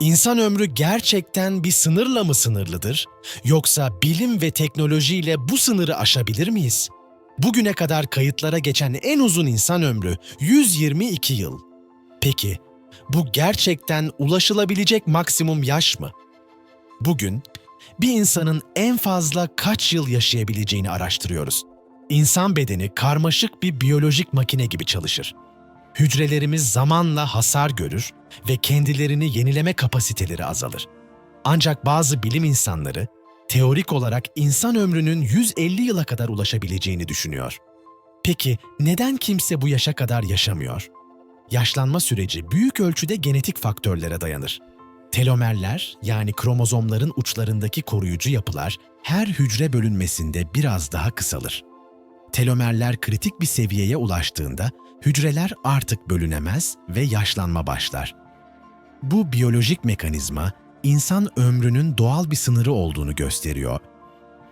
İnsan ömrü gerçekten bir sınırla mı sınırlıdır? Yoksa bilim ve teknolojiyle bu sınırı aşabilir miyiz? Bugüne kadar kayıtlara geçen en uzun insan ömrü 122 yıl. Peki, bu gerçekten ulaşılabilecek maksimum yaş mı? Bugün bir insanın en fazla kaç yıl yaşayabileceğini araştırıyoruz. İnsan bedeni karmaşık bir biyolojik makine gibi çalışır. Hücrelerimiz zamanla hasar görür ve kendilerini yenileme kapasiteleri azalır. Ancak bazı bilim insanları teorik olarak insan ömrünün 150 yıla kadar ulaşabileceğini düşünüyor. Peki neden kimse bu yaşa kadar yaşamıyor? Yaşlanma süreci büyük ölçüde genetik faktörlere dayanır. Telomerler yani kromozomların uçlarındaki koruyucu yapılar her hücre bölünmesinde biraz daha kısalır. Telomerler kritik bir seviyeye ulaştığında hücreler artık bölünemez ve yaşlanma başlar. Bu biyolojik mekanizma insan ömrünün doğal bir sınırı olduğunu gösteriyor.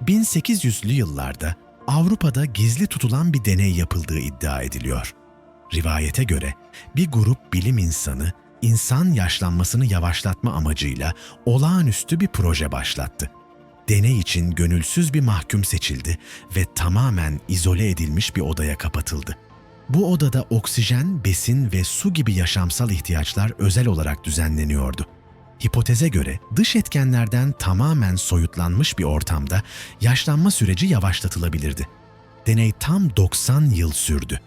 1800'lü yıllarda Avrupa'da gizli tutulan bir deney yapıldığı iddia ediliyor. Rivayete göre bir grup bilim insanı insan yaşlanmasını yavaşlatma amacıyla olağanüstü bir proje başlattı. Deney için gönülsüz bir mahkum seçildi ve tamamen izole edilmiş bir odaya kapatıldı. Bu odada oksijen, besin ve su gibi yaşamsal ihtiyaçlar özel olarak düzenleniyordu. Hipoteze göre dış etkenlerden tamamen soyutlanmış bir ortamda yaşlanma süreci yavaşlatılabilirdi. Deney tam 90 yıl sürdü.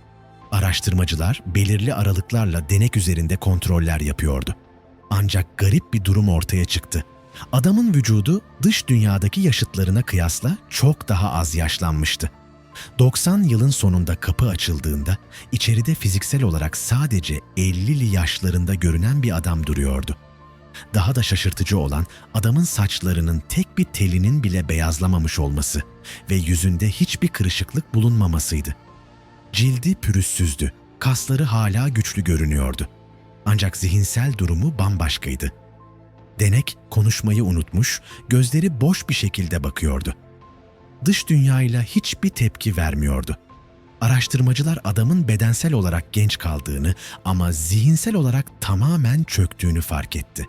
Araştırmacılar belirli aralıklarla denek üzerinde kontroller yapıyordu. Ancak garip bir durum ortaya çıktı. Adamın vücudu dış dünyadaki yaşıtlarına kıyasla çok daha az yaşlanmıştı. 90 yılın sonunda kapı açıldığında içeride fiziksel olarak sadece 50'li yaşlarında görünen bir adam duruyordu. Daha da şaşırtıcı olan adamın saçlarının tek bir telinin bile beyazlamamış olması ve yüzünde hiçbir kırışıklık bulunmamasıydı. Cildi pürüzsüzdü, kasları hala güçlü görünüyordu. Ancak zihinsel durumu bambaşkaydı. Denek konuşmayı unutmuş, gözleri boş bir şekilde bakıyordu. Dış dünyayla hiçbir tepki vermiyordu. Araştırmacılar adamın bedensel olarak genç kaldığını ama zihinsel olarak tamamen çöktüğünü fark etti.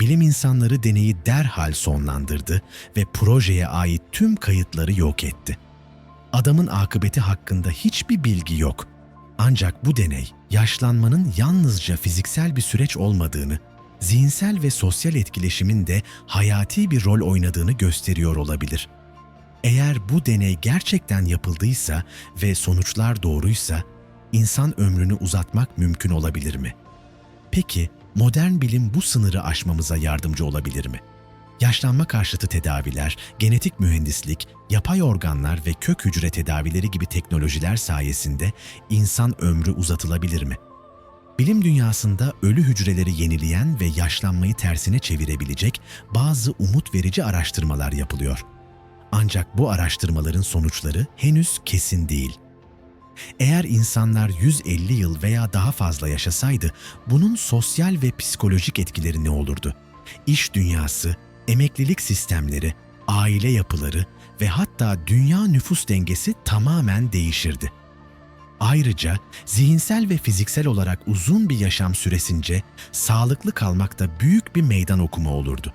Bilim insanları deneyi derhal sonlandırdı ve projeye ait tüm kayıtları yok etti. Adamın akıbeti hakkında hiçbir bilgi yok. Ancak bu deney yaşlanmanın yalnızca fiziksel bir süreç olmadığını, zihinsel ve sosyal etkileşimin de hayati bir rol oynadığını gösteriyor olabilir. Eğer bu deney gerçekten yapıldıysa ve sonuçlar doğruysa, insan ömrünü uzatmak mümkün olabilir mi? Peki, modern bilim bu sınırı aşmamıza yardımcı olabilir mi? Yaşlanma karşıtı tedaviler, genetik mühendislik, yapay organlar ve kök hücre tedavileri gibi teknolojiler sayesinde insan ömrü uzatılabilir mi? Bilim dünyasında ölü hücreleri yenileyen ve yaşlanmayı tersine çevirebilecek bazı umut verici araştırmalar yapılıyor. Ancak bu araştırmaların sonuçları henüz kesin değil. Eğer insanlar 150 yıl veya daha fazla yaşasaydı, bunun sosyal ve psikolojik etkileri ne olurdu? İş dünyası, emeklilik sistemleri, aile yapıları ve hatta dünya nüfus dengesi tamamen değişirdi. Ayrıca zihinsel ve fiziksel olarak uzun bir yaşam süresince sağlıklı kalmakta büyük bir meydan okuma olurdu.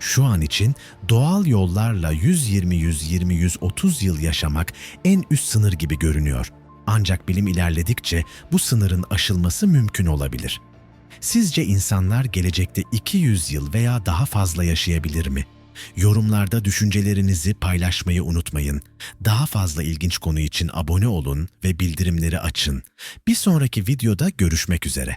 Şu an için doğal yollarla 120-120-130 yıl yaşamak en üst sınır gibi görünüyor. Ancak bilim ilerledikçe bu sınırın aşılması mümkün olabilir. Sizce insanlar gelecekte 200 yıl veya daha fazla yaşayabilir mi? Yorumlarda düşüncelerinizi paylaşmayı unutmayın. Daha fazla ilginç konu için abone olun ve bildirimleri açın. Bir sonraki videoda görüşmek üzere.